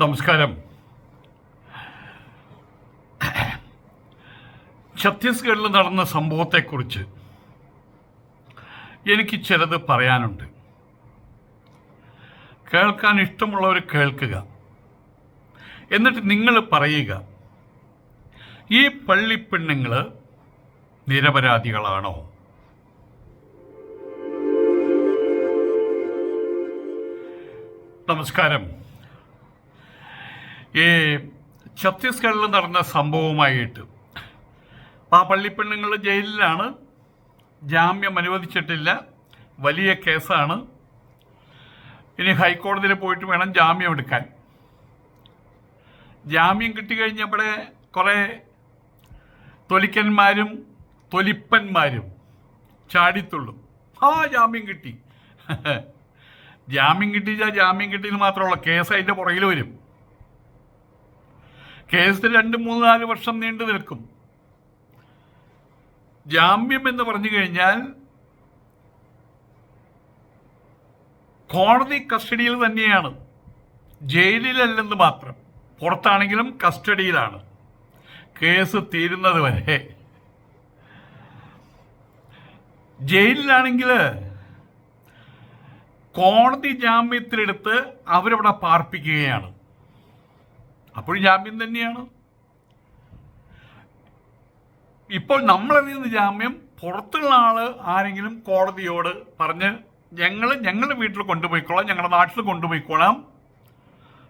നമസ്കാരം. ഛത്തീസ്ഗഡിൽ നടന്ന സംഭവത്തെക്കുറിച്ച് എനിക്ക് ചിലത് പറയാനുണ്ട്. കേൾക്കാൻ ഇഷ്ടമുള്ളവർ കേൾക്കുക. എന്നിട്ട് നിങ്ങൾ പറയുക ഈ പള്ളിപ്പെണ്ണുങ്ങൾ നിരപരാധികളാണോ? നമസ്കാരം. ഈ ഛത്തീസ്ഗഡിൽ നടന്ന സംഭവവുമായിട്ട് ആ പള്ളിപ്പെണ്ണുങ്ങൾ ജയിലിലാണ്. ജാമ്യം അനുവദിച്ചിട്ടില്ല. വലിയ കേസാണ്. ഇനി ഹൈക്കോടതിയിൽ പോയിട്ട് വേണം ജാമ്യം എടുക്കാൻ. ജാമ്യം കിട്ടിക്കഴിഞ്ഞപ്പോഴേ കുറേ തൊലിക്കന്മാരും തൊലിപ്പന്മാരും ചാടിത്തുള്ളും. ആ ജാമ്യം കിട്ടി. ജാമ്യം കിട്ടിച്ചാൽ ജാമ്യം കിട്ടിയെന്ന് മാത്രമുള്ള കേസ് അതിന്റെ പുറകിൽ വരും. കേസ് രണ്ട് മൂന്ന് നാല് വർഷം നീണ്ടു നിൽക്കും. ജാമ്യം എന്ന് പറഞ്ഞു കഴിഞ്ഞാൽ കോടതി കസ്റ്റഡിയിൽ തന്നെയാണ്. ജയിലിലല്ലെന്ന് മാത്രം. പുറത്താണെങ്കിലും കസ്റ്റഡിയിലാണ്. കേസ് തീരുന്നത് വരെ. ജയിലിലാണെങ്കിൽ കോടതി ജാമ്യത്തിലെടുത്ത് അവരവിടെ പാർപ്പിക്കുകയാണ്. അപ്പോഴും ജാമ്യം തന്നെയാണ്. ഇപ്പോൾ നമ്മളറിയുന്ന ജാമ്യം പുറത്തുള്ള ആൾ ആരെങ്കിലും കോടതിയോട് പറഞ്ഞ് ഞങ്ങൾ ഞങ്ങളുടെ വീട്ടിൽ കൊണ്ടുപോയിക്കോളാം ഞങ്ങളുടെ നാട്ടിൽ കൊണ്ടുപോയിക്കോളാം.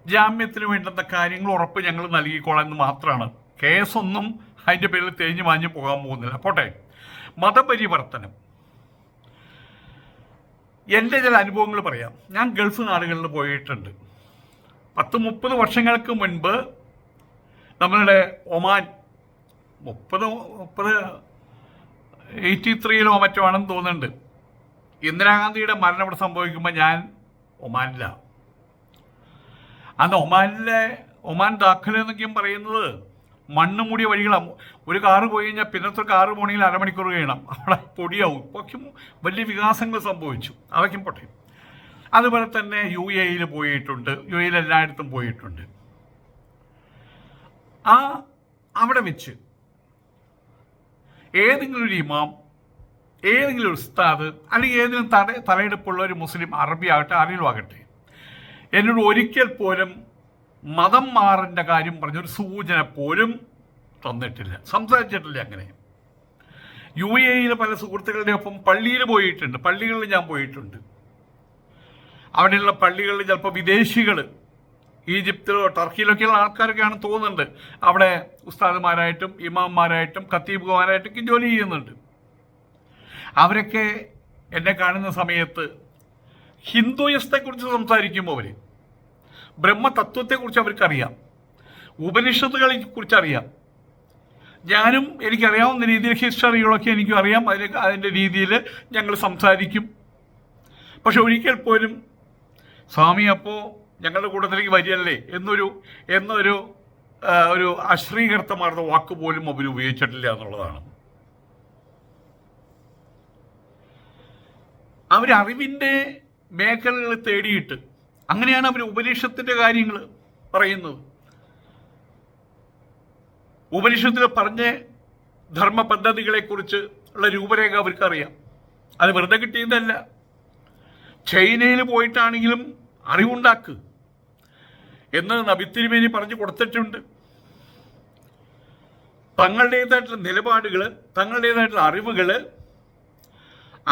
ജാമ്യത്തിന് വേണ്ടുന്ന കാര്യങ്ങൾ ഉറപ്പ് ഞങ്ങൾ നൽകിക്കോളാം എന്ന് മാത്രമാണ്. കേസൊന്നും അതിന്റെ പേരിൽ തേഞ്ഞു മാഞ്ഞു പോകാൻ പോകുന്നില്ല. പോട്ടെ. മതപരിവർത്തനം. എന്റെ ചില അനുഭവങ്ങൾ പറയാം. ഞാൻ ഗൾഫ് നാടുകളിൽ പോയിട്ടുണ്ട്. പത്ത് മുപ്പത് വർഷങ്ങൾക്ക് മുൻപ് നമ്മളുടെ ഒമാൻ മുപ്പത് മുപ്പത് എയ്റ്റി ത്രീയിലോ മറ്റോ ആണെന്ന് തോന്നുന്നുണ്ട്. ഇന്ദിരാഗാന്ധിയുടെ മരണം ഇവിടെ സംഭവിക്കുമ്പോൾ ഞാൻ ഒമാനിലാണ് അന്ന് ഒമാനിലെ ഒമാൻ ദാഖല എന്നൊക്കെയും പറയുന്നത് മണ്ണ് മൂടിയ വഴികളാണ് ഒരു കാറ് പോയി കഴിഞ്ഞാൽ പിന്നത്തെ കാറ് പോകണമെങ്കിൽ അരമണിക്കൂർ കഴിയണം. അവിടെ പൊടിയാവും. ഇപ്പൊക്കും വലിയ വികാസങ്ങൾ സംഭവിച്ചു. അവയ്ക്കും പോട്ടെ. അതുപോലെ തന്നെ യു എയിൽ പോയിട്ടുണ്ട്. യു എയിൽ എല്ലായിടത്തും പോയിട്ടുണ്ട്. ആ അവിടെ വെച്ച് ഏതെങ്കിലും ഒരു ഇമാം ഏതെങ്കിലും ഒരു ഉസ്താദ് അല്ലെങ്കിൽ ഏതെങ്കിലും തട തലയെടുപ്പുള്ള ഒരു മുസ്ലിം അറബി ആകട്ടെ ആരെങ്കിലും ആകട്ടെ എന്നോട് ഒരിക്കൽ പോലും മതം മാറിന്റെ കാര്യം പറഞ്ഞൊരു സൂചന പോലും തന്നിട്ടില്ല. സംസാരിച്ചിട്ടില്ല അങ്ങനെ. യു എയിലെ പല സുഹൃത്തുക്കളുടെ ഒപ്പം പള്ളിയിൽ പോയിട്ടുണ്ട്. പള്ളികളിൽ ഞാൻ പോയിട്ടുണ്ട്. അവിടെയുള്ള പള്ളികളിൽ ചിലപ്പോൾ വിദേശികൾ ഈജിപ്തിലോ ടർക്കിയിലൊക്കെയുള്ള ആൾക്കാരൊക്കെയാണ് തോന്നുന്നുണ്ട്. അവിടെ ഉസ്താദുമാരായിട്ടും ഇമാംമാരായിട്ടും ഖത്തീബുമാരായിട്ടൊക്കെ ജോലി ചെയ്യുന്നുണ്ട്. അവരൊക്കെ എന്നെ കാണുന്ന സമയത്ത് ഹിന്ദുയസത്തെക്കുറിച്ച് സംസാരിക്കുമ്പോൾ അവർ ബ്രഹ്മതത്വത്തെക്കുറിച്ച് അവർക്കറിയാം ഉപനിഷത്തുകളെ കുറിച്ച് അറിയാം ഞാനും എനിക്കറിയാവുന്ന രീതിയിൽ ഹിസ്റ്ററികളൊക്കെ എനിക്കും അറിയാം അതിന് അതിന്റെ രീതിയിൽ ഞങ്ങൾ സംസാരിക്കും. പക്ഷെ ഒരിക്കൽ പോലും സ്വാമി അപ്പോൾ ഞങ്ങളുടെ കൂട്ടത്തിലേക്ക് വരികയല്ലേ? എന്നൊരു എന്നൊരു ഒരു അശ്രീകർത്തമാർന്ന വാക്ക് പോലും അവർ ഉപയോഗിച്ചിട്ടില്ല എന്നുള്ളതാണ്. അവരറിവിന്റെ മേഖലകൾ തേടിയിട്ട് അങ്ങനെയാണ് അവർ ഉപനിഷത്തിന്റെ കാര്യങ്ങൾ പറയുന്നത്. ഉപനിഷത്തിൽ പറഞ്ഞ ധർമ്മ പദ്ധതികളെക്കുറിച്ച് ഉള്ള രൂപരേഖ അവർക്കറിയാം. അത് വെറുതെ കിട്ടിയതല്ല. ചൈനയിൽ പോയിട്ടാണെങ്കിലും അറിവുണ്ടാക്ക് എന്ന് നബിത്തിരുമേനി പറഞ്ഞു കൊടുത്തിട്ടുണ്ട്. തങ്ങളുടേതായിട്ടുള്ള നിലപാടുകൾ തങ്ങളുടേതായിട്ടുള്ള അറിവുകൾ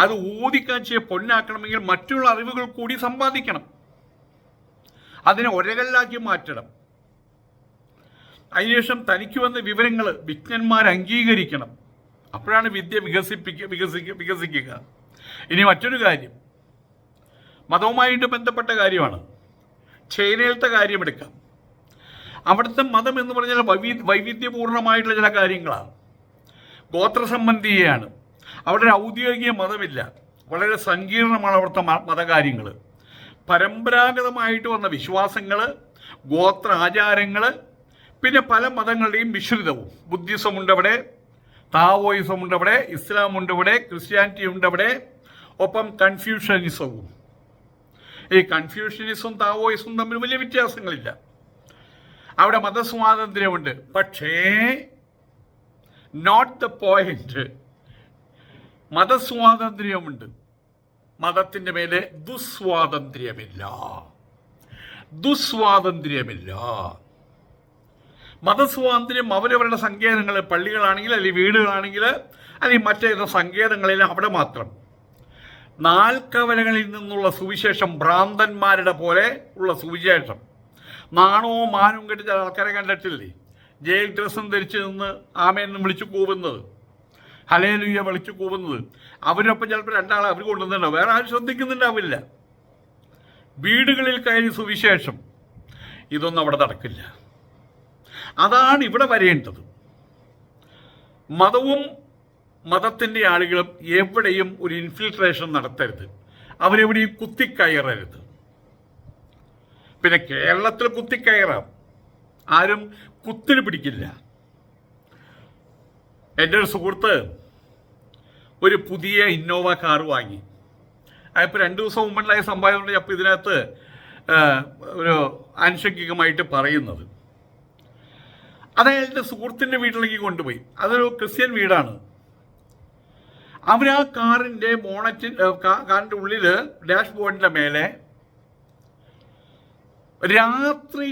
അത് ഊതിക്കാച്ചിയെ പൊന്നാക്കണമെങ്കിൽ മറ്റുള്ള അറിവുകൾ കൂടി സമ്പാദിക്കണം. അതിനെ ഒരകല്ലാക്കി മാറ്റണം. അതിനുശേഷം തനിക്ക് വന്ന വിവരങ്ങൾ വിജ്ഞന്മാർ അംഗീകരിക്കണം. അപ്പോഴാണ് വിദ്യ വികസിപ്പിക്കുക വികസിക്കുക വികസിക്കുക. ഇനി മറ്റൊരു കാര്യം. മതവുമായിട്ട് ബന്ധപ്പെട്ട കാര്യമാണ്. ചൈനയിലത്തെ കാര്യമെടുക്കാം. അവിടുത്തെ മതം എന്ന് പറഞ്ഞാൽ വൈവി വൈവിധ്യപൂർണമായിട്ടുള്ള ചില കാര്യങ്ങളാണ്. ഗോത്രസംബന്ധിയാണ് അവിടെ ഒരു ഔദ്യോഗിക മതമില്ല. വളരെ സങ്കീർണമാണ് അവിടുത്തെ മതകാര്യങ്ങൾ പരമ്പരാഗതമായിട്ട് വന്ന വിശ്വാസങ്ങൾ ഗോത്ര ആചാരങ്ങൾ പിന്നെ പല മതങ്ങളുടെയും മിശ്രിതവും. ബുദ്ധിസം ഉണ്ട് അവിടെ താവോയിസം ഉണ്ട് അവിടെ ഇസ്ലാം ഉണ്ട് ഇവിടെ ക്രിസ്ത്യാനിറ്റി ഉണ്ട് അവിടെ ഒപ്പം കൺഫ്യൂഷനിസവും. ഈ കൺഫ്യൂഷനിസും താവോയിസും തമ്മിൽ വലിയ വ്യത്യാസങ്ങളില്ല. അവിടെ മതസ്വാതന്ത്ര്യമുണ്ട്. പക്ഷേ നോട്ട് ദ പോയിന്റ് മതസ്വാതന്ത്ര്യമുണ്ട്. മതത്തിന്റെ മേലെ ദുസ്വാതന്ത്ര്യമില്ല. ദുസ്വാതന്ത്ര്യമില്ല. മതസ്വാതന്ത്ര്യം അവരവരുടെ സങ്കേതങ്ങൾ പള്ളികളാണെങ്കിൽ അല്ലെങ്കിൽ വീടുകളാണെങ്കിൽ അല്ലെങ്കിൽ മറ്റേത് സങ്കേതങ്ങളിൽ അവിടെ മാത്രം. നാൽക്കവലകളിൽ നിന്നുള്ള സുവിശേഷം ഭ്രാന്തന്മാരുടെ പോലെ ഉള്ള സുവിശേഷം. നാണോ മാനവും കെട്ടി ചില ആൾക്കാരെ കണ്ടിട്ടില്ലേ? ജയിൽ ഡ്രസ്സും ധരിച്ച് നിന്ന് ആമേനും വിളിച്ചു കൂവുന്നത്. ഹലേലുയ്യ വിളിച്ചു കൂവുന്നത്. അവരൊപ്പം ചിലപ്പോൾ രണ്ടാളെ അവർ കൊണ്ടുവന്നിട്ടുണ്ടാവും. വേറെ ആരും ശ്രദ്ധിക്കുന്നുണ്ടാവില്ല. വീടുകളിൽ കയറി സുവിശേഷം. ഇതൊന്നും അവിടെ നടക്കില്ല. അതാണ് ഇവിടെ വരേണ്ടത്. മതവും മതത്തിന്റെ ആളുകളും എവിടെയും ഒരു ഇൻഫിൽട്രേഷൻ നടത്തരുത്. അവരെവിടെയും കുത്തിക്കയറരുത്. പിന്നെ കേരളത്തിൽ കുത്തിക്കയറാം. ആരും കുത്തിന് പിടിക്കില്ല. എന്റെ ഒരു സുഹൃത്ത് ഒരു പുതിയ ഇന്നോവ കാർ വാങ്ങി. അതിപ്പോൾ രണ്ട് ദിവസം മുമ്പുണ്ടായ സംഭവം അപ്പം ഇതിനകത്ത് ഒരു ആനുഷംഗികമായിട്ട് പറയുന്നത്. അത് അയാളുടെ സുഹൃത്തിന്റെ വീട്ടിലേക്ക് കൊണ്ടുപോയി. അതൊരു ക്രിസ്ത്യൻ വീടാണ്. അവർ ആ കാറിന്റെ ബോണറ്റിൻ കാറിന്റെ ഉള്ളിൽ ഡാഷ് ബോർഡിന്റെ മേലെ രാത്രി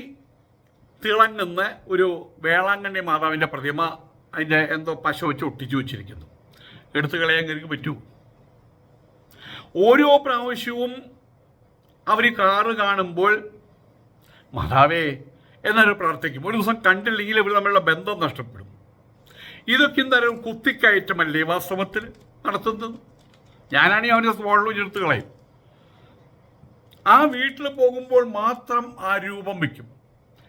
തിളങ്ങുന്ന ഒരു വേളാങ്കണ്ണി മാതാവിന്റെ പ്രതിമ അതിന്റെ എന്തോ പശ വെച്ച് ഒട്ടിച്ചു വെച്ചിരിക്കുന്നു. എടുത്തു കളയാൻ എനിക്ക് പറ്റൂ. ഓരോ പ്രാവശ്യവും അവർ കാറ് കാണുമ്പോൾ മാതാവേ എന്നൊരു പ്രാർത്ഥിക്കും. ഒരു ദിവസം കണ്ടില്ലെങ്കിൽ ഇവർ തമ്മിലുള്ള ബന്ധം നഷ്ടപ്പെടും. ഇതൊക്കെ എന്തായാലും കുത്തിക്കയറ്റമല്ലേ വാസ്തവത്തിൽ? നടത്തുന്നത്. ഞാനാണെങ്കിൽ അവന്റെ സ്വാളു എടുത്ത് കളയും. ആ വീട്ടിൽ പോകുമ്പോൾ മാത്രം ആ രൂപം വയ്ക്കും.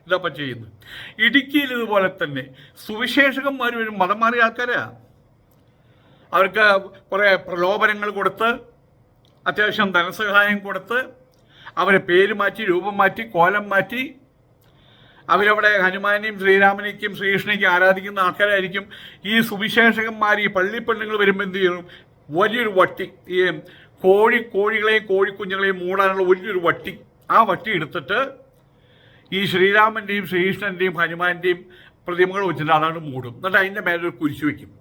ഇതപ്പം ചെയ്യുന്നത്. ഇടുക്കിയിൽ ഇതുപോലെ തന്നെ സുവിശേഷകന്മാർ വരും. മതം മാറിയ ആൾക്കാരാ. അവർക്ക് കുറേ പ്രലോഭനങ്ങൾ കൊടുത്ത് അത്യാവശ്യം ധനസഹായം കൊടുത്ത് അവരെ പേര് മാറ്റി രൂപം മാറ്റി കോലം മാറ്റി അവരവിടെ ഹനുമാനെയും ശ്രീരാമനെയും ശ്രീകൃഷ്ണയ്ക്കും ആരാധിക്കുന്ന ആൾക്കാരായിരിക്കും. ഈ സുവിശേഷകന്മാർ ഈ പള്ളിപ്പെണ്ണുങ്ങൾ വരുമ്പോൾ എന്ത് ചെയ്യും? വലിയൊരു വട്ടി ഈ കോഴി കോഴികളെയും കോഴിക്കുഞ്ഞുങ്ങളെയും മൂടാനുള്ള വലിയൊരു വട്ടി. ആ വട്ടി എടുത്തിട്ട് ഈ ശ്രീരാമന്റെയും ശ്രീകൃഷ്ണന്റെയും ഹനുമാന്റെയും പ്രതിമകൾ വെച്ചിട്ട് അതാണ് മൂടും. എന്നിട്ട് അതിന്റെ മേലെ ഒരു കുരിശ് വയ്ക്കും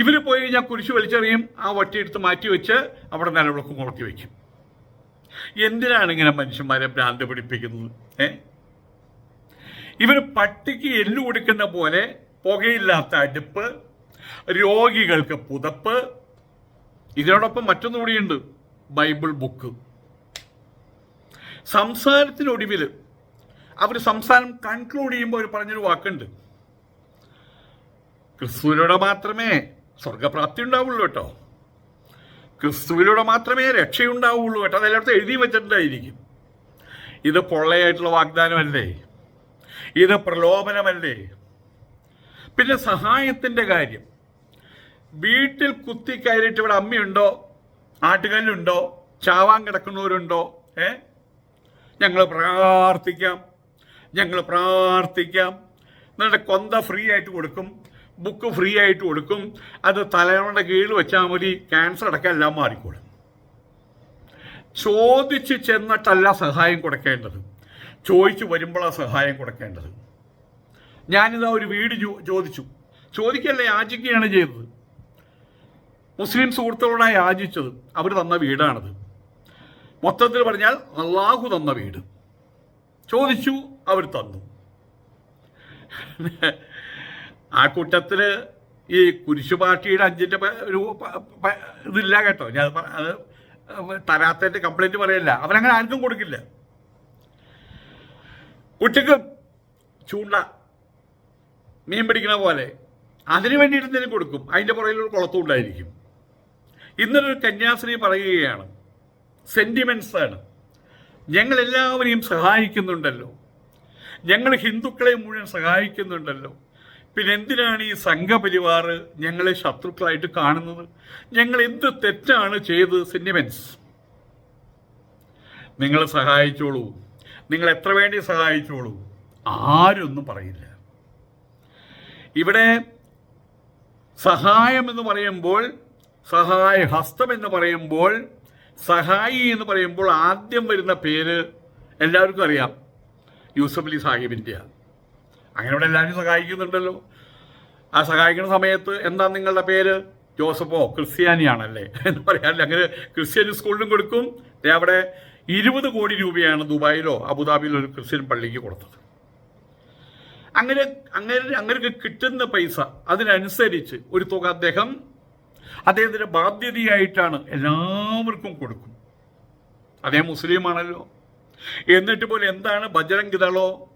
ഇവർ പോയി കഴിഞ്ഞാൽ കുരിശ് വലിച്ചെറിയും ആ വട്ടി എടുത്ത് മാറ്റി വെച്ച് അവിടെ നിലവിളക്ക് മുളക്കി വയ്ക്കും എന്തിനാണ് ഇങ്ങനെ മനുഷ്യന്മാരെ ഭ്രാന്ത് പിടിപ്പിക്കുന്നത്? ഏ? ഇവർ പട്ടിക്ക് എല്ലു കൊടുക്കുന്ന പോലെ പുകയില്ലാത്ത അടുപ്പ് രോഗികൾക്ക് പുതപ്പ് ഇതിനോടൊപ്പം മറ്റൊന്നുകൂടിയുണ്ട് ബൈബിൾ ബുക്ക്. സംസാരത്തിനൊടുവിൽ അവർ സംസാരം കൺക്ലൂഡ് ചെയ്യുമ്പോൾ അവർ പറഞ്ഞൊരു വാക്കുണ്ട്. ക്രിസ്തുവിനോട് മാത്രമേ സ്വർഗപ്രാപ്തി ഉണ്ടാവുള്ളൂ കേട്ടോ. ക്രിസ്തുവിലൂടെ മാത്രമേ രക്ഷയുണ്ടാവുള്ളൂ കേട്ടോ. അതെല്ലായിടത്തും എഴുതി വെച്ചിട്ടുണ്ടായിരിക്കും. ഇത് പൊള്ളയായിട്ടുള്ള വാഗ്ദാനമല്ലേ? ഇത് പ്രലോഭനമല്ലേ? പിന്നെ സഹായത്തിന്റെ കാര്യം. വീട്ടിൽ കുത്തി കയറിയിട്ട് ഇവിടെ അമ്മയുണ്ടോ? ആട്ടുകല്ലുണ്ടോ? ചാവാൻ കിടക്കുന്നവരുണ്ടോ? ഏ? ഞങ്ങൾ പ്രാർത്ഥിക്കാം. ഞങ്ങൾ പ്രാർത്ഥിക്കാം. എന്നിട്ട് കൊന്ത ഫ്രീ ആയിട്ട് കൊടുക്കും. ബുക്ക് ഫ്രീ ആയിട്ട് കൊടുക്കും. അത് തലയുടെ കീഴിൽ വെച്ചാൽ മതി ക്യാൻസർ അടക്കം എല്ലാം മാറിക്കോളും. ചോദിച്ച് ചെന്നിട്ടല്ല സഹായം കൊടുക്കേണ്ടത്. ചോദിച്ചു വരുമ്പോഴാണ് സഹായം കൊടുക്കേണ്ടത്. ഞാനിതാ ഒരു വീട് ചോദിച്ചു. ചോദിക്കല്ല യാചിക്കുകയാണ് ചെയ്തത്? മുസ്ലിം സുഹൃത്തുക്കളോടാണ് യാചിച്ചത്. അവർ തന്ന വീടാണത്. മൊത്തത്തിൽ പറഞ്ഞാൽ അള്ളാഹു തന്ന വീട്. ചോദിച്ചു അവർ തന്നു. ആ കൂട്ടത്തിൽ ഈ കുരിശുപാർട്ടിയുടെ അഞ്ചിന്റെ പ- ഒരു ഇതില്ല കേട്ടോ. ഞാൻ അത് തരാത്തതിന്റെ കംപ്ലൈന്റ് പറയില്ല. അവരങ്ങനെ ആർക്കും കൊടുക്കില്ല. കുട്ടിക്ക് ചൂണ്ട മീൻ പിടിക്കുന്ന പോലെ അതിനു വേണ്ടിയിട്ട് എന്തെങ്കിലും കൊടുക്കും. അതിന്റെ പുറകിലൊരു കുളത്തും ഉണ്ടായിരിക്കും. ഇന്നൊരു കന്യാസ്ത്രീ പറയുകയാണ്. സെന്റിമെൻസാണ് എല്ലാവരെയും സഹായിക്കുന്നുണ്ടല്ലോ. ഞങ്ങൾ ഹിന്ദുക്കളെ മുഴുവൻ സഹായിക്കുന്നുണ്ടല്ലോ. പിന്നെ എന്തിനാണ് ഈ സംഘപരിവാർ ഞങ്ങളെ ശത്രുക്കളായിട്ട് കാണുന്നത്? ഞങ്ങൾ എന്ത് തെറ്റാണ് ചെയ്തത് സെന്റിമെന്റ്സ് നിങ്ങൾ സഹായിച്ചോളൂ. നിങ്ങൾ എത്ര വേണ്ടി സഹായിച്ചോളൂ? ആരൊന്നും പറയില്ല. ഇവിടെ സഹായം എന്ന് പറയുമ്പോൾ സഹായ ഹസ്തം എന്ന് പറയുമ്പോൾ സഹായി എന്ന് പറയുമ്പോൾ ആദ്യം വരുന്ന പേര് എല്ലാവർക്കും അറിയാം. യൂസഫ് അലി സാഹിബിന്റെ അങ്ങനെ ഇവിടെ എല്ലാവരും സഹായിക്കുന്നുണ്ടല്ലോ. ആ സഹായിക്കുന്ന സമയത്ത് എന്താ നിങ്ങളുടെ പേര്? ജോസഫോ ക്രിസ്ത്യാനിയാണല്ലേ എന്ന് പറയാറില്ല. അങ്ങനെ ക്രിസ്ത്യൻ സ്കൂളിലും കൊടുക്കും. അവിടെ ഇരുപത് കോടി രൂപയാണ് ദുബായിലോ അബുദാബിയിലോ ഒരു ക്രിസ്ത്യൻ പള്ളിക്ക് കൊടുത്തത്. അങ്ങനെ അങ്ങനെ അങ്ങനെ കിട്ടുന്ന പൈസ അതിനനുസരിച്ച് ഒരു തുക അദ്ദേഹം അദ്ദേഹത്തിന്റെ ബാധ്യതയായിട്ടാണ് എല്ലാവർക്കും കൊടുക്കും. അദ്ദേഹം മുസ്ലിമാണല്ലോ. എന്നിട്ട് പോലെ എന്താണ് ബജരംഗിതളോ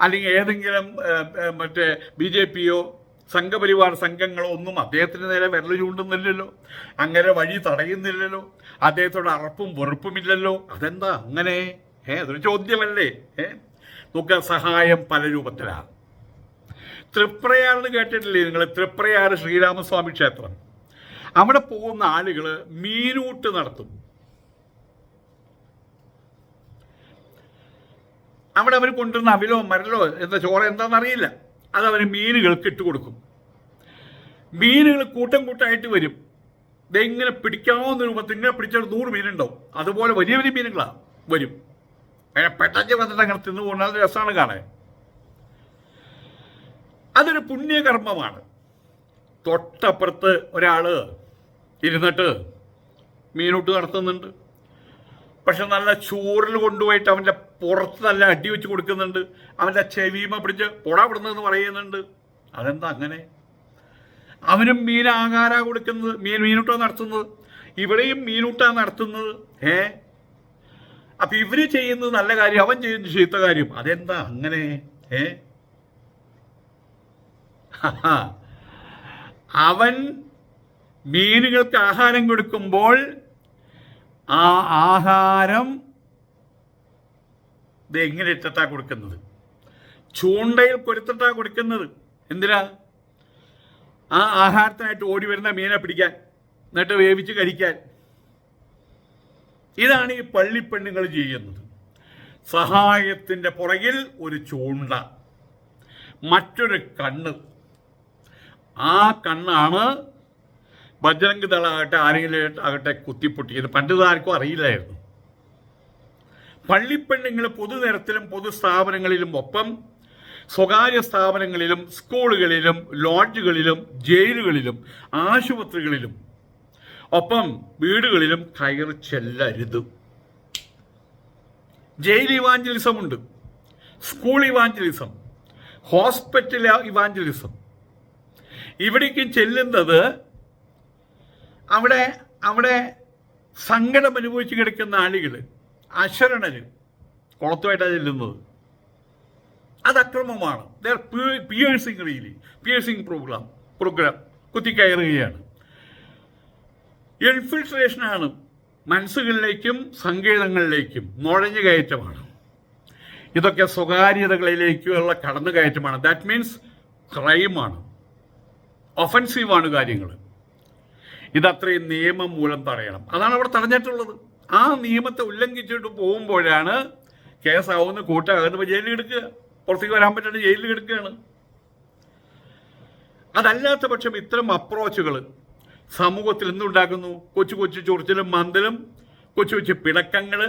അല്ലെങ്കിൽ ഏതെങ്കിലും ഏഹ്, ഏഹ്, മറ്റേ ബി ജെ പിയോ സംഘപരിവാർ സംഘങ്ങളോ ഒന്നും അദ്ദേഹത്തിന് നേരെ വിരൽ ചൂണ്ടുന്നില്ലല്ലോ. അങ്ങനെ വഴി തടയുന്നില്ലല്ലോ. അദ്ദേഹത്തോട് അറപ്പും വെറുപ്പുമില്ലല്ലോ. അതെന്താ അങ്ങനെ? ഏ അതൊരു ചോദ്യമല്ലേ? ഏ സഹായം പല രൂപത്തിലാണ് തൃപ്രയാർ എന്ന് കേട്ടിട്ടില്ലേ നിങ്ങൾ? തൃപ്രയാർ ശ്രീരാമസ്വാമി ക്ഷേത്രം. അവിടെ പോകുന്ന ആളുകൾ മീനൂട്ട് നടത്തും. അവിടെ അവർ കൊണ്ടുവരുന്ന അവിലോ മരലോ എന്താ ചോറ എന്താണെന്നറിയില്ല അത് അവർ മീനുകൾക്ക് ഇട്ട് കൊടുക്കും. മീനുകൾ കൂട്ടം കൂട്ടമായിട്ട് വരും. ഇതെങ്ങനെ പിടിക്കാവുന്ന രൂപത്തിൽ ഇങ്ങനെ പിടിച്ചാൽ നൂറ് മീനുണ്ടാവും. അതുപോലെ വലിയ വലിയ മീനുകളാണ് വരും. അങ്ങനെ പെട്ടെന്ന് വന്നിട്ട് അങ്ങനെ തിന്നു പോകുന്നത് രസമാണ് കാണാൻ. അതൊരു പുണ്യകർമ്മമാണ്. തൊട്ടപ്പുറത്ത് ഒരാൾ ഇരുന്നിട്ട് മീനോട്ട് നടത്തുന്നുണ്ട്. പക്ഷെ നല്ല ചൂറിൽ കൊണ്ടുപോയിട്ട് അവന്റെ പുറത്ത് നല്ല അടി വെച്ച് കൊടുക്കുന്നുണ്ട്. അവന്റെ ചെവിമ പിടിച്ച് പൊടാ വിടുന്നതെന്ന് പറയുന്നുണ്ട്. അതെന്താ അങ്ങനെ? അവനും ആഹാര കൊടുക്കുന്നത്. മീൻ മീനൂട്ടാണ് നടത്തുന്നത്. ഇവിടെയും മീനൂട്ടാണ് നടത്തുന്നത്. ഏ അപ്പൊ ഇവർ ചെയ്യുന്നത് നല്ല കാര്യം അവൻ ചെയ്യുന്ന ചീത്ത കാര്യം. അതെന്താ അങ്ങനെ? ഏ അവൻ മീനുകൾക്ക് ആഹാരം കൊടുക്കുമ്പോൾ ആ ആഹാരം ഇത് എങ്ങനെ ഇട്ടിട്ടാ കൊടുക്കുന്നത്. ചൂണ്ടയിൽ കൊരുത്തിട്ടാ കൊടുക്കുന്നത്. എന്തിനാ? ആ ആഹാരത്തിനായിട്ട് ഓടി വരുന്ന മീനെ പിടിക്കാൻ എന്നിട്ട് വേവിച്ച് കഴിക്കാൻ. ഇതാണ് ഈ പള്ളിപ്പെണ്ണുങ്ങൾ ചെയ്യുന്നത്. സഹായത്തിന്റെ പുറകിൽ ഒരു ചൂണ്ട മറ്റൊരു കണ്ണ്. ആ കണ്ണാണ് ബജരംഗ് ദളാകട്ടെ ആരെങ്കിലും ആകട്ടെ കുത്തിപ്പൊട്ടിയത് പണ്ട് ആർക്കും അറിയില്ലായിരുന്നു. പള്ളിപ്പെണ്ണുങ്ങൾ പൊതുനിരത്തിലും പൊതുസ്ഥാപനങ്ങളിലും ഒപ്പം സ്വകാര്യ സ്ഥാപനങ്ങളിലും സ്കൂളുകളിലും ലോഡ്ജുകളിലും ജയിലുകളിലും ആശുപത്രികളിലും ഒപ്പം വീടുകളിലും കയറി ചെല്ലരുത്. ജയിൽ ഇവാഞ്ചലിസം ഉണ്ട് സ്കൂൾ ഇവാഞ്ചലിസം ഹോസ്പിറ്റൽ ഇവാഞ്ചലിസം. ഇവിടേക്ക് ചെല്ലുന്നത് അവിടെ അവിടെ സങ്കടം അനുഭവിച്ച് കിടക്കുന്ന ആളുകൾ അശരണര് കുളത്തുമായിട്ടാണ് ചെല്ലുന്നത്. അത് അക്രമമാണ്. Piercing really piercing program program കുത്തിക്കയറുകയാണ്. ഇൻഫിൽട്രേഷനാണ് മനസ്സുകളിലേക്കും സങ്കേതങ്ങളിലേക്കും നുഴഞ്ഞു കയറ്റമാണ്. ഇതൊക്കെ സ്വകാര്യതകളിലേക്കുള്ള കടന്നുകയറ്റമാണ്. ദാറ്റ് മീൻസ് ക്രൈമാണ് ഒഫൻസീവാണ് കാര്യങ്ങൾ ഇതത്രയും നിയമം മൂലം തടയണം. അതാണ് അവിടെ തടഞ്ഞിട്ടുള്ളത്. ആ നിയമത്തെ ഉല്ലംഘിച്ചിട്ട് പോകുമ്പോഴാണ് കേസാവുന്ന കൂട്ടാകുന്നപ്പോൾ ജയിലിൽ എടുക്കുക പുറത്തേക്ക് വരാൻ പറ്റാണ്ട് ജയിലിൽ എടുക്കുകയാണ് അതല്ലാത്ത പക്ഷം ഇത്തരം അപ്രോച്ചുകൾ സമൂഹത്തിൽ എന്തുണ്ടാക്കുന്നു? കൊച്ചു കൊച്ചു ചൊറിച്ചിലും മന്ദലും കൊച്ചു കൊച്ചു പിണക്കങ്ങൾ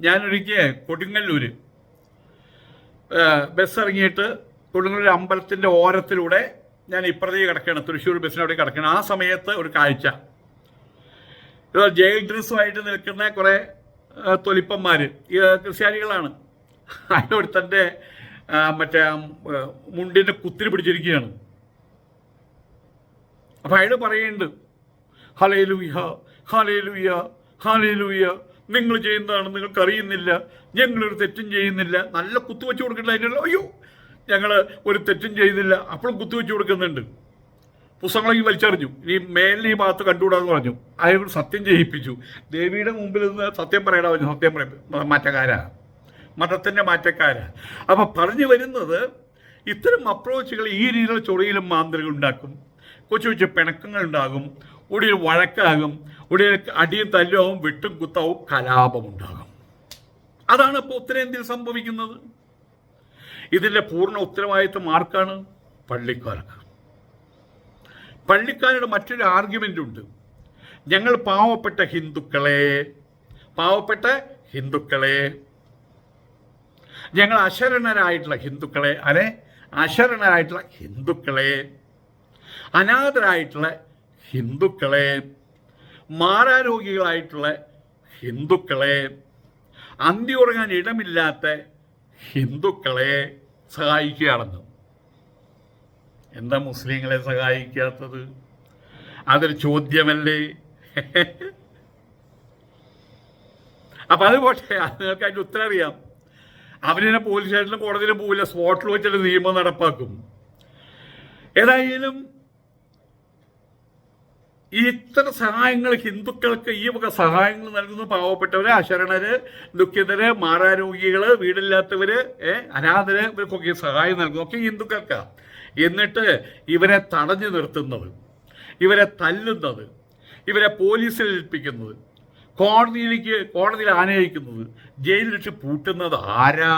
ഞാനൊരിക്കൽ കൊടുങ്ങല്ലൂർ ബസ് ഇറങ്ങിയിട്ട് കൊടുങ്ങല്ലൂർ അമ്പലത്തിന്റെ ഓരത്തിലൂടെ ഞാൻ ഇപ്പുറത്തേക്ക് കിടക്കുകയാണ് തൃശ്ശൂർ ബസ്സിനവിടെ കിടക്കുകയാണ്. ആ സമയത്ത് ഒരു കാഴ്ച. ജയിൽ ഡ്രസ്സുമായിട്ട് നിൽക്കുന്ന കുറേ തൊലിപ്പന്മാർ ക്രിസ്ത്യാനികളാണ്. അതിനൊരുത്തന്റെ മറ്റേ മുണ്ടിന്റെ കുത്തിരി പിടിച്ചിരിക്കുകയാണ്. അപ്പം അയാൾ പറയുന്നുണ്ട് ഹലേ ലൂയ ഹലേ ലൂയ ഹലേ ലൂയ നിങ്ങൾ ചെയ്യുന്നതാണ് നിങ്ങൾക്ക് അറിയുന്നില്ല ഞങ്ങളൊരു തെറ്റും ചെയ്യുന്നില്ല നല്ല കുത്തുവെച്ച് കൊടുക്കണ്ട അതിനുള്ള അയ്യോ ഞങ്ങൾ ഒരു തെറ്റും ചെയ്തില്ല. അപ്പോഴും കുത്തിവെച്ച് കൊടുക്കുന്നുണ്ട്. പുസ്തകങ്ങളെങ്കിൽ വലിച്ചറിഞ്ഞു. ഇനി മേലിൽ ഈ ഭാഗത്ത് കണ്ടുകൂടാന്ന് പറഞ്ഞു. അയാൾ സത്യം ചെയ്യിപ്പിച്ചു. ദേവിയുടെ മുമ്പിൽ നിന്ന് സത്യം പറയണ പറഞ്ഞു സത്യം പറയും മാറ്റക്കാരാ. മതത്തിന്റെ മാറ്റക്കാരാ. അപ്പം പറഞ്ഞു വരുന്നത് ഇത്തരം അപ്രോച്ചുകൾ ഈ രീതിയിലുള്ള ചൊറിയിലും മാന്ത്രികൾ ഉണ്ടാക്കും. കൊച്ചു കൊച്ചു പിണക്കങ്ങൾ ഉണ്ടാകും. ഒടുവിൽ വഴക്കാകും. ഒടുവിൽ അടിയും തല്ലുമാവും വെട്ടും കുത്താവും കലാപമുണ്ടാകും അതാണ് ഇപ്പോൾ ഉത്തരേന്ത്യയിൽ സംഭവിക്കുന്നത്. ഇതിന്റെ പൂർണ ഉത്തരവാദിത്വം ആർക്കാണ്? പള്ളിക്കാർക്ക്. പള്ളിക്കാരുടെ മറ്റൊരു ആർഗ്യുമെന്റ് ഉണ്ട്. ഞങ്ങൾ പാവപ്പെട്ട ഹിന്ദുക്കളെ പാവപ്പെട്ട ഹിന്ദുക്കളെ ഞങ്ങൾ അശരണരായിട്ടുള്ള ഹിന്ദുക്കളെ അല്ലെ? അശരണരായിട്ടുള്ള ഹിന്ദുക്കളെ അനാഥരായിട്ടുള്ള ഹിന്ദുക്കളെ മാരാരോഗികളായിട്ടുള്ള ഹിന്ദുക്കളെ അന്തി ഉറങ്ങാൻ ഇടമില്ലാത്ത ഹിന്ദുക്കളെ സഹായിക്കുകയാണെന്ന്. എന്താ മുസ്ലിങ്ങളെ സഹായിക്കാത്തത്? അതൊരു ചോദ്യമല്ലേ? അപ്പം അത് പോട്ടെ നിങ്ങൾക്ക് അതിന്റെ ഉത്തരം അറിയാം. അവരിനെ പോലീസ് സ്റ്റേഷനിലും കോടതിയിലും പോവില്ല. സ്പോട്ടിൽ വെച്ചിട്ട് നിയമം നടപ്പാക്കും. ഏതായാലും ഇത്തരം സഹായങ്ങൾ ഹിന്ദുക്കൾക്ക് ഈ വക സഹായങ്ങൾ നൽകുന്ന പാവപ്പെട്ടവര് അശരണര് ദുഃഖിതര് മാറാരോഗികൾ വീടില്ലാത്തവര് അനാഥര് ഇവർക്കൊക്കെ സഹായം നൽകും. ഒക്കെ ഹിന്ദുക്കൾക്കാണ് എന്നിട്ട് ഇവരെ തടഞ്ഞു നിർത്തുന്നത് ഇവരെ തല്ലുന്നത് ഇവരെ പോലീസിൽ ഏൽപ്പിക്കുന്നത് കോടതിയിലേക്ക് കോടതിയിൽ ആനയിക്കുന്നത് ജയിലിലിട്ട് പൂട്ടുന്നത് ആരാ?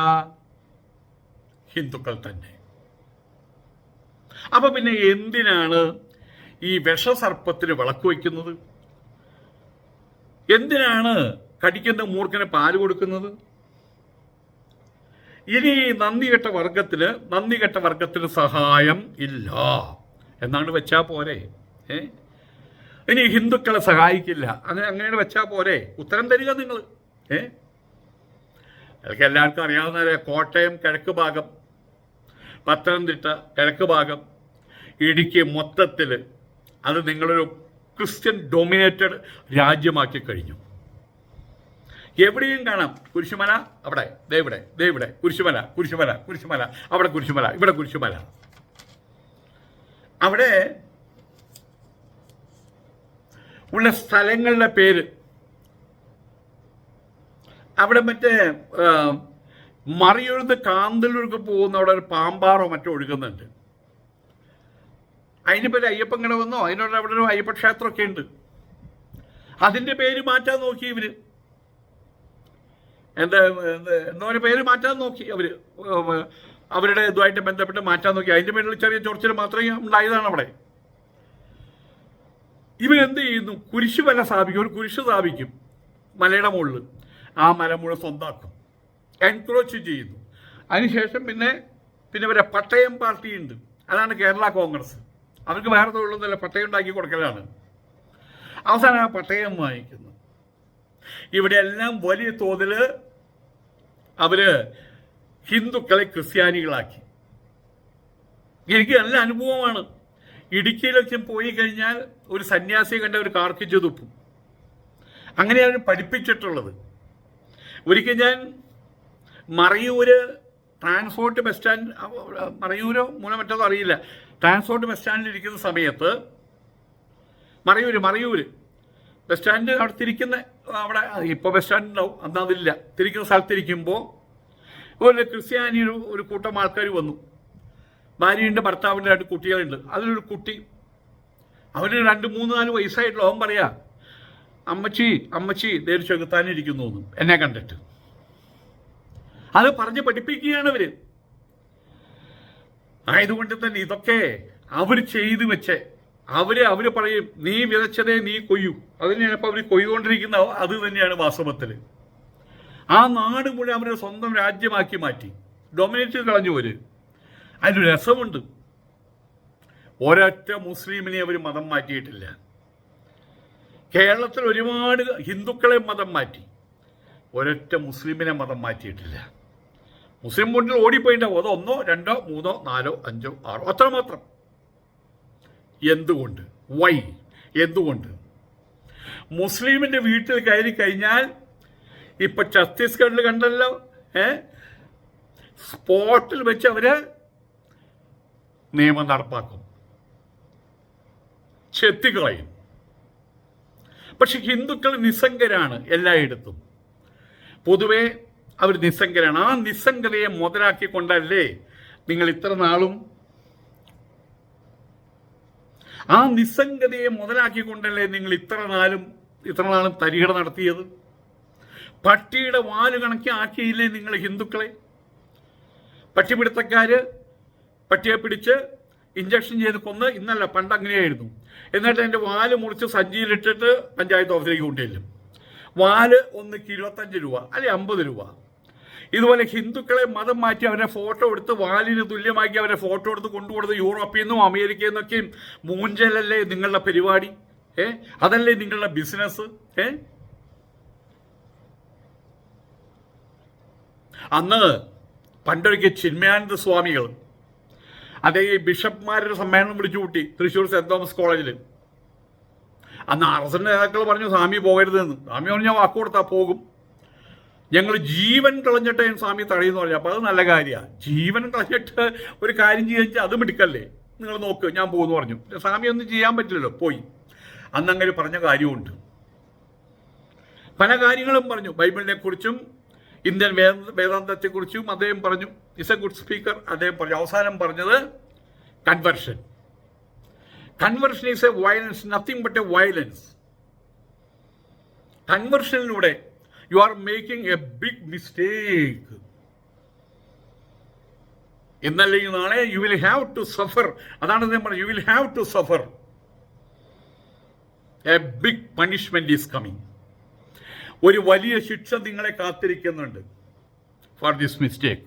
ഹിന്ദുക്കൾ തന്നെ. അപ്പൊ പിന്നെ എന്തിനാണ് ഈ വിഷസർപ്പത്തിന് വിളക്ക് വയ്ക്കുന്നത്? എന്തിനാണ് കടിക്കുന്ന മൂർഖന് പാൽ കൊടുക്കുന്നത്? ഇനി നന്ദി കെട്ട വർഗത്തിന് നന്ദി കെട്ട വർഗത്തിന് സഹായം ഇല്ല. എന്നാണ് വെച്ചാൽ പോരെ? ഏ? ഇനി ഹിന്ദുക്കളെ സഹായിക്കില്ല. അങ്ങനെ അങ്ങനെയാണ് വെച്ചാൽ പോരെ? ഉത്തരം തരിക നിങ്ങൾ ഏ? അതൊക്കെ എല്ലാവർക്കും അറിയാവുന്ന കോട്ടയം കിഴക്ക് ഭാഗം പത്തനംതിട്ട കിഴക്ക് ഭാഗം ഇടുക്കി മൊത്തത്തിൽ അത് നിങ്ങളൊരു ക്രിസ്ത്യൻ ഡൊമിനേറ്റഡ് രാജ്യമാക്കി കഴിഞ്ഞു. എവിടെയും കാണാം കുരിശുമല അവിടെ ദേ ഇവിടെ ദേ ഇവിടെ കുരിശുമല കുരിശുമല കുരിശുമല അവിടെ കുരിശുമല ഇവിടെ കുരിശുമല. അവിടെ ഉള്ള സ്ഥലങ്ങളുടെ പേര്. അവിടെ മറ്റേ മറിയൊഴുത് കാന്തലൂർക്ക് പോകുന്ന അവിടെ ഒരു പാമ്പാറോ മറ്റോ ഒഴുകുന്നുണ്ട്. അതിന് പേര് അയ്യപ്പങ്കടവെന്നോ അതിനോട് അവിടെ ഒരു അയ്യപ്പ ക്ഷേത്രമൊക്കെ ഉണ്ട്. അതിന്റെ പേര് മാറ്റാൻ നോക്കി ഇവർ. എന്താ എന്താ പേര് മാറ്റാൻ നോക്കി അവർ. അവരുടെ ഇതുമായിട്ട് ബന്ധപ്പെട്ട് മാറ്റാൻ നോക്കി. അതിന്റെ പേരിൽ ചെറിയ ചൊറിച്ചിൽ മാത്രമേ ഉണ്ടായതാണ് അവിടെ. ഇവരെന്ത് ചെയ്യുന്നു? കുരിശ് വല സ്ഥാപിക്കും. ഒരു കുരിശ് സ്ഥാപിക്കും മലയുടെ മുകളിൽ. ആ മല മുഴുവൻ സ്വന്താക്കും. എൻക്രോച്ച് ചെയ്യുന്നു. അതിനുശേഷം പിന്നെ പിന്നെ ഇവരെ പട്ടയം പാർട്ടിയുണ്ട്. അതാണ് കേരള കോൺഗ്രസ്. അവർക്ക് വേറെ തൊഴിലൊന്നുമില്ല പട്ടയം ഉണ്ടാക്കി കൊടുക്കലാണ്. അവസാനം ആ പട്ടയം വാങ്ങിക്കുന്നു. ഇവിടെ എല്ലാം വലിയ തോതിൽ അവർ ഹിന്ദുക്കളെ ക്രിസ്ത്യാനികളാക്കി. എനിക്ക് നല്ല അനുഭവമാണ്. ഇടുക്കിയിലൊക്കെ പോയി കഴിഞ്ഞാൽ ഒരു സന്യാസിയെ കണ്ട ഒരു കാർക്കിച്ചു തുപ്പും. അങ്ങനെയാണ് പഠിപ്പിച്ചിട്ടുള്ളത്. ഒരിക്കൽ ഞാൻ മറയൂര് ട്രാൻസ്പോർട്ട് ബസ് സ്റ്റാൻഡ് മറയൂരോ മൂലം മറ്റോ അറിയില്ല. ട്രാൻസ്പോർട്ട് ബസ് സ്റ്റാൻഡിൽ ഇരിക്കുന്ന സമയത്ത് മറയൂര് മറയൂര് ബസ് സ്റ്റാൻഡ് അവിടെ തിരിക്കുന്ന അവിടെ ഇപ്പോൾ ബസ് സ്റ്റാൻഡ് ഉണ്ടാവും അന്ന് അതില്ല. തിരിക്കുന്ന സ്ഥലത്തിരിക്കുമ്പോൾ ഒരു ക്രിസ്ത്യാനി ഒരു ഒരു കൂട്ടം ആൾക്കാർ വന്നു. ഭാര്യയുണ്ട് ഭർത്താവിന്റെ രണ്ട് കുട്ടികളുണ്ട്. അതിലൊരു കുട്ടി അവന് രണ്ട് മൂന്ന് നാല് വയസ്സായിട്ടുള്ള അവൻ പറയാ അമ്മച്ചി അമ്മച്ചി ദേര് ചെകുത്താനിരിക്കുന്നു എന്നെ കണ്ടിട്ട്. അത് പറഞ്ഞ് പഠിപ്പിക്കുകയാണ് അവർ. ആയതുകൊണ്ട് തന്നെ ഇതൊക്കെ അവർ ചെയ്തു വെച്ച് അവർ അവർ പറയും നീ വിതച്ചതേ നീ കൊയ്യൂ. അതിനെയാണ് ഇപ്പൊ അവർ കൊയ്തുകൊണ്ടിരിക്കുന്ന അത് തന്നെയാണ് വാസ്തവത്തിൽ. ആ നാട് മുഴുവൻ അവരുടെ സ്വന്തം രാജ്യമാക്കി മാറ്റി. ഡൊമിനേറ്റ് കളഞ്ഞു അവർ. അതിന് രസമുണ്ട്. ഒരൊറ്റ മുസ്ലിമിനെ അവർ മതം മാറ്റിയിട്ടില്ല. കേരളത്തിൽ ഒരുപാട് ഹിന്ദുക്കളെ മതം മാറ്റി. ഒരൊറ്റ മുസ്ലിമിനെ മതം മാറ്റിയിട്ടില്ല. മുസ്ലിം മുന്നിൽ ഓടിപ്പോയിണ്ടാവും അത് ഒന്നോ രണ്ടോ മൂന്നോ നാലോ അഞ്ചോ ആറോ. അത്രമാത്രം എന്തുകൊണ്ട്? വൈ എന്തുകൊണ്ട്? മുസ്ലിമിന്റെ വീട്ടിൽ കയറി കഴിഞ്ഞാൽ ഇപ്പൊ ഛത്തീസ്ഗഡിൽ കണ്ടല്ലോ ഏ? സ്പോട്ടിൽ വെച്ച് അവർ നിയമം നടപ്പാക്കും. ചെത്തിക്കളയും. പക്ഷെ ഹിന്ദുക്കൾ നിസ്സംഗരാണ് എല്ലായിടത്തും. പൊതുവെ അവർ നിസ്സംഗരാണ്. ആ നിസ്സംഗതയെ മുതലാക്കിക്കൊണ്ടല്ലേ നിങ്ങൾ ഇത്ര നാളും ആ നിസ്സംഗതയെ മുതലാക്കിക്കൊണ്ടല്ലേ നിങ്ങൾ ഇത്ര നാളും ഇത്ര നാളും തരികട നടത്തിയത്? പട്ടിയുടെ വാൽ കണക്കി ആക്കിയില്ലേ നിങ്ങൾ ഹിന്ദുക്കളെ? പട്ടിപിടുത്തക്കാര് പട്ടിയെ പിടിച്ച് ഇഞ്ചക്ഷൻ ചെയ്ത് കൊന്ന് ഇന്നല്ല പണ്ട് അങ്ങനെയായിരുന്നു. എന്നിട്ട് എന്റെ വാൽ മുറിച്ച് സഞ്ചിയിലിട്ടിട്ട് പഞ്ചായത്ത് ഓഫീസിലേക്ക് കൊണ്ടുചെല്ലും. വാൽ ഒന്നിക്ക് ഇരുപത്തഞ്ച് രൂപ അല്ലെ അമ്പത് രൂപ. ഇതുപോലെ ഹിന്ദുക്കളെ മതം മാറ്റി അവരെ ഫോട്ടോ എടുത്ത് വാലിന് തുല്യമാക്കി അവരെ ഫോട്ടോ എടുത്ത് കൊണ്ടുപോകുന്നത് യൂറോപ്പിൽ നിന്നും അമേരിക്കയിൽ നിന്നൊക്കെയും മൂഞ്ചലല്ലേ നിങ്ങളുടെ പരിപാടി? ഏ? അതല്ലേ നിങ്ങളുടെ ബിസിനസ്? ഏ? അന്ന് പണ്ടൊരിക്കൽ ചിന്മയാനന്ദ സ്വാമികൾ അതേ ഈ ബിഷപ്പ്മാരുടെ സമ്മേളനം വിളിച്ചു കൂട്ടി തൃശ്ശൂർ സെന്റ് തോമസ് കോളേജിൽ അന്ന് അറസന്റെ നേതാക്കൾ പറഞ്ഞു സ്വാമി പോകരുതെന്ന്. സ്വാമി പറഞ്ഞു ഞാൻ വാക്ക് പോകും. ഞങ്ങൾ ജീവൻ കളഞ്ഞിട്ട് സ്വാമി തടയുന്ന പറഞ്ഞു. അപ്പോൾ അത് നല്ല കാര്യമാണ് ജീവൻ കളഞ്ഞിട്ട് ഒരു കാര്യം ചെയ്യാൻ അത് മിടുക്കല്ലേ? നിങ്ങൾ നോക്ക് ഞാൻ പോകുന്നു പറഞ്ഞു. സ്വാമി ഒന്നും ചെയ്യാൻ പറ്റില്ലല്ലോ പോയി. അന്ന് അങ്ങനെ പറഞ്ഞ കാര്യമുണ്ട് പല കാര്യങ്ങളും പറഞ്ഞു. ബൈബിളിനെ കുറിച്ചും ഇന്ത്യൻ വേദ വേദാന്തത്തെക്കുറിച്ചും അദ്ദേഹം പറഞ്ഞു. ഇസ് എ ഗുഡ് സ്പീക്കർ അദ്ദേഹം പറഞ്ഞു. അവസാനം പറഞ്ഞത് conversion conversion is a violence nothing but a violence കൺവെർഷനിലൂടെ you are making a big mistake. എന്നല്ലെങ്കിൽ നാളെ you will have to suffer അതാണ് ഞാൻ പറഞ്ഞത്. You will have to suffer a big punishment is coming ഒരു വലിയ ശിക്ഷ നിങ്ങളെ കാത്തിരിക്കുന്നുണ്ട്. ഫോർ ദിസ് മിസ്റ്റേക്ക്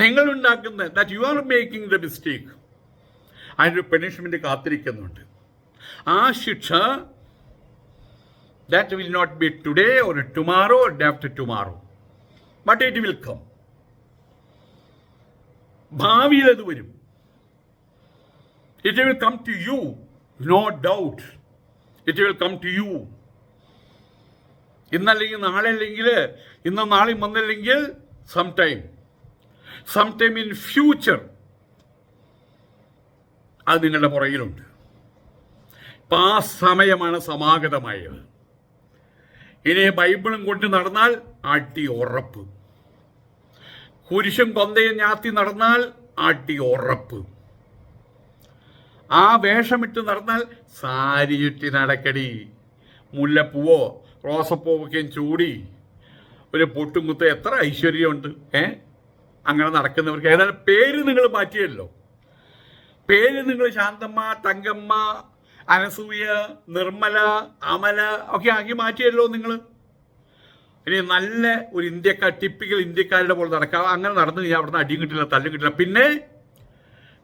നിങ്ങൾ ഉണ്ടാക്കുന്ന that you are making the mistake അതിനൊരു പണിഷ്മെന്റ് കാത്തിരിക്കുന്നുണ്ട്. ആ ശിക്ഷ that will not be today or tomorrow or after tomorrow. But it will come. ഭാവിയിൽ അത് വരും. It will come to you no doubt it will come to you ഇന്നല്ലെങ്കിൽ നാളെ അല്ലെങ്കിൽ ഇന്ന് നാളെയും വന്നില്ലെങ്കിൽ some time some time in future അത് നിങ്ങളുടെ പുറകിലുണ്ട്. അപ്പം ആ സമയമാണ് സമാഗതമായത്. ഇനി ബൈബിളും കൊണ്ട് നടന്നാൽ അടി ഉറപ്പ്. കുരിശും കൊന്തയും ഞാത്തി നടന്നാൽ അടി ഉറപ്പ്. ആ വേഷമിട്ട് നടന്നാൽ സാരി ചുറ്റി നടക്കടി. മുല്ലപ്പൂവോ റോസപ്പൂവൊക്കെയും ചൂടി. ഒരു പൊട്ടും കുത്ത എത്ര ഐശ്വര്യമുണ്ട് ഏ? അങ്ങനെ നടക്കുന്നവർക്ക്. ഏതായാലും പേര് നിങ്ങൾ മാറ്റിയല്ലോ. പേര് നിങ്ങൾ ശാന്തമ്മ തങ്കമ്മ അനസൂയ നിർമ്മല അമല ഒക്കെ ആക്കി മാറ്റിയല്ലോ നിങ്ങൾ ഇനി നല്ല ഒരു ഇന്ത്യക്കാർ ടിപ്പിക്കൽ ഇന്ത്യക്കാരുടെ പോലെ നടക്കാം. അങ്ങനെ നടന്നു കഴിഞ്ഞാൽ അവിടുന്ന് അടിയും കിട്ടില്ല തല്ലും കിട്ടില്ല. പിന്നെ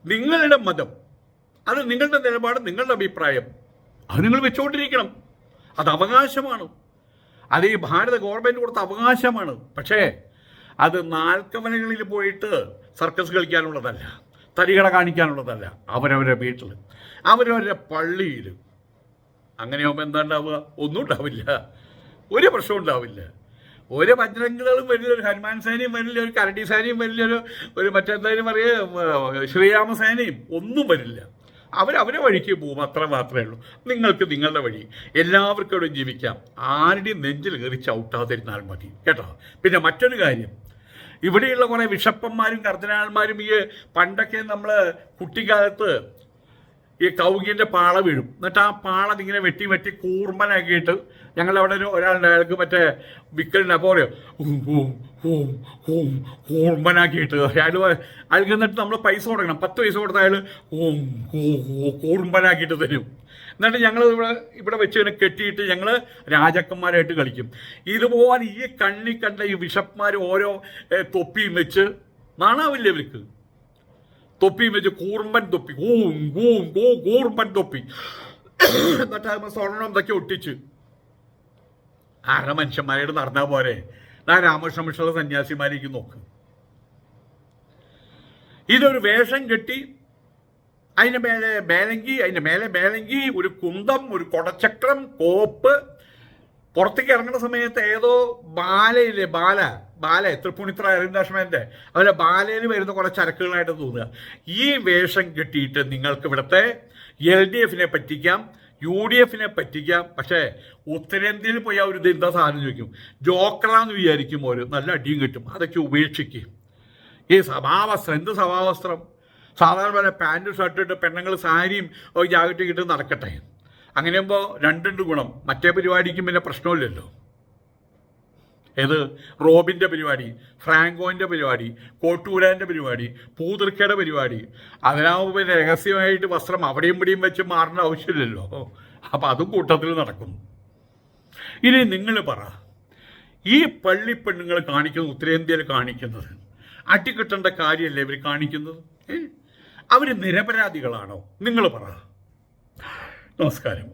നിങ്ങളുടെ മതം അത് നിങ്ങളുടെ നിലപാട് നിങ്ങളുടെ അഭിപ്രായം അത് നിങ്ങൾ വെച്ചുകൊണ്ടിരിക്കണം അത് അവകാശമാണ്. അത് ഈ ഭാരത ഗവൺമെന്റ് കൊടുത്ത അവകാശമാണ്. പക്ഷേ അത് നാൽക്കവനകളിൽ പോയിട്ട് സർക്കസ് കളിക്കാനുള്ളതല്ല. തരികട കാണിക്കാനുള്ളതല്ല. അവരവരുടെ വീട്ടിൽ. അവരവരുടെ പള്ളിയിൽ. അങ്ങനെയാകുമ്പോൾ എന്താ ഉണ്ടാവുക ഒന്നും ഉണ്ടാവില്ല. ഒരു പ്രശ്നം ഉണ്ടാവില്ല. ഒരു ഭജനങ്ങളും വരില്ല ഒരു ഹനുമാൻ സേനയും വരില്ല ഒരു കരടി സേനയും വരില്ല ഒരു ഒരു മറ്റെന്തായാലും പറയുക ശ്രീരാമ സേനയും ഒന്നും വരില്ല. അവരവരെ വഴിക്ക് പോകും അത്ര മാത്രമേ ഉള്ളൂ. നിങ്ങൾക്ക് നിങ്ങളുടെ വഴി. എല്ലാവർക്കും ജീവിക്കാം. ആരുടെയും നെഞ്ചിൽ കയറി ചവിട്ടാതിരുന്നാൽ മതി. കേട്ടോ? പിന്നെ മറ്റൊരു കാര്യം. ഇവിടെയുള്ള കുറേ വിഷപ്പന്മാരും കർദിനാൾമാരും ഈ പണ്ടൊക്കെ നമ്മൾ കുട്ടിക്കാലത്ത് ഈ കൗകിന്റെ പാള വീഴും. എന്നിട്ട് ആ പാള ഇങ്ങനെ വെട്ടി വെട്ടി കൂർമ്മനാക്കിയിട്ട് ഞങ്ങളവിടെ ഒരു ഒരാളുടെ അയാൾക്ക് മറ്റേ വിക്കലിന് അപ്പോൾ പറയും ഹൂം ഉം, കൂർമ്മനാക്കിയിട്ട് അയാൾ അയാൾക്ക് എന്നിട്ട് നമ്മൾ പൈസ കൊടുക്കണം. പത്ത് പൈസ കൊടുത്ത അയാൾ ഓം കൂർമ്മനാക്കിയിട്ട് തരും. എന്നിട്ട് ഞങ്ങൾ ഇവിടെ ഇവിടെ വെച്ച് ഇങ്ങനെ കെട്ടിയിട്ട് ഞങ്ങൾ രാജാക്കന്മാരായിട്ട് കളിക്കും. ഇതുപോലെ ഈ കണ്ണി കണ്ട ഈ വിഷപ്പ്മാർ ഓരോ തൊപ്പിയും വെച്ച് നാണാവില്ലേ ഇവർക്ക്? തൊപ്പിയും വെച്ച് കൂർമ്പൻ തൊപ്പി. ഊം ഊം ഊ കൂർമ്പൻ തൊപ്പി. എന്നിട്ട് സ്വർണം ഇതൊക്കെ ഒട്ടിച്ച്. അര മനുഷ്യന്മാരോട് നടന്നാൽ പോരെ. ഞാൻ രാമകൃഷ്ണ മിഷണ സന്യാസിമാരേക്ക് നോക്ക്. ഇതൊരു വേഷം കെട്ടി അതിന്റെ മേലെ മേലങ്കി അതിന്റെ മേലെ മേലങ്കി ഒരു കുന്തം ഒരു കൊടച്ചക്രം കോപ്പ് പുറത്തേക്ക് ഇറങ്ങുന്ന സമയത്ത് ഏതോ ബാലയില്ലേ ബാല ബാല തൃപ്പൂണിത്ര അരവിന്ദാശ്മേന്റെ അതുപോലെ ബാലയിൽ വരുന്ന കുറേ ചരക്കുകളായിട്ട് തോന്നുക. ഈ വേഷം കിട്ടിയിട്ട് നിങ്ങൾക്ക് ഇവിടുത്തെ എൽ ഡി എഫിനെ പറ്റിക്കാം യു ഡി എഫിനെ പറ്റിക്കാം. പക്ഷേ ഉത്തരേന്ത്യയിൽ പോയി അവർ ഇത് എന്താ സാധനം ചോദിക്കും. ജോക്കറാന്ന് വിചാരിക്കും ഒരു നല്ല അടിയും കിട്ടും. അതൊക്കെ ഉപേക്ഷിക്കും. ഈ സഭാവസ്ത്രം എന്ത് സഭാവസ്ത്രം? സാധാരണ പോലെ പാന്റും ഷർട്ടും ഇട്ട് പെണ്ണുങ്ങൾ സാരിയും ജാക്കറ്റും കിട്ടും നടക്കട്ടെ. അങ്ങനെയാകുമ്പോൾ രണ്ടുണ്ട് ഗുണം. മറ്റേ പരിപാടിക്കും പിന്നെ പ്രശ്നമില്ലല്ലോ. ഏത്? റോബിന്റെ പരിപാടി ഫ്രാങ്കോന്റെ പരിപാടി കോട്ടൂരാന്റെ പരിപാടി പൂതൃക്കയുടെ പരിപാടി. അതിനാവുമ്പോൾ പിന്നെ രഹസ്യമായിട്ട് വസ്ത്രം അവിടെയും ഇവിടെയും വെച്ച് മാറേണ്ട ആവശ്യമില്ലല്ലോ. അപ്പം അതും കൂട്ടത്തിൽ നടക്കും ഇനി നിങ്ങൾ പറ ഈ പള്ളി പെണ്ണുങ്ങൾ കാണിക്കുന്നത് ഉത്തരേന്ത്യയിൽ കാണിക്കുന്നത് അട്ടിക്കിട്ടേണ്ട കാര്യമല്ലേ ഇവർ കാണിക്കുന്നത്? അവർ നിരപരാധികളാണോ? നിങ്ങൾ പറ. നമസ്കാരം.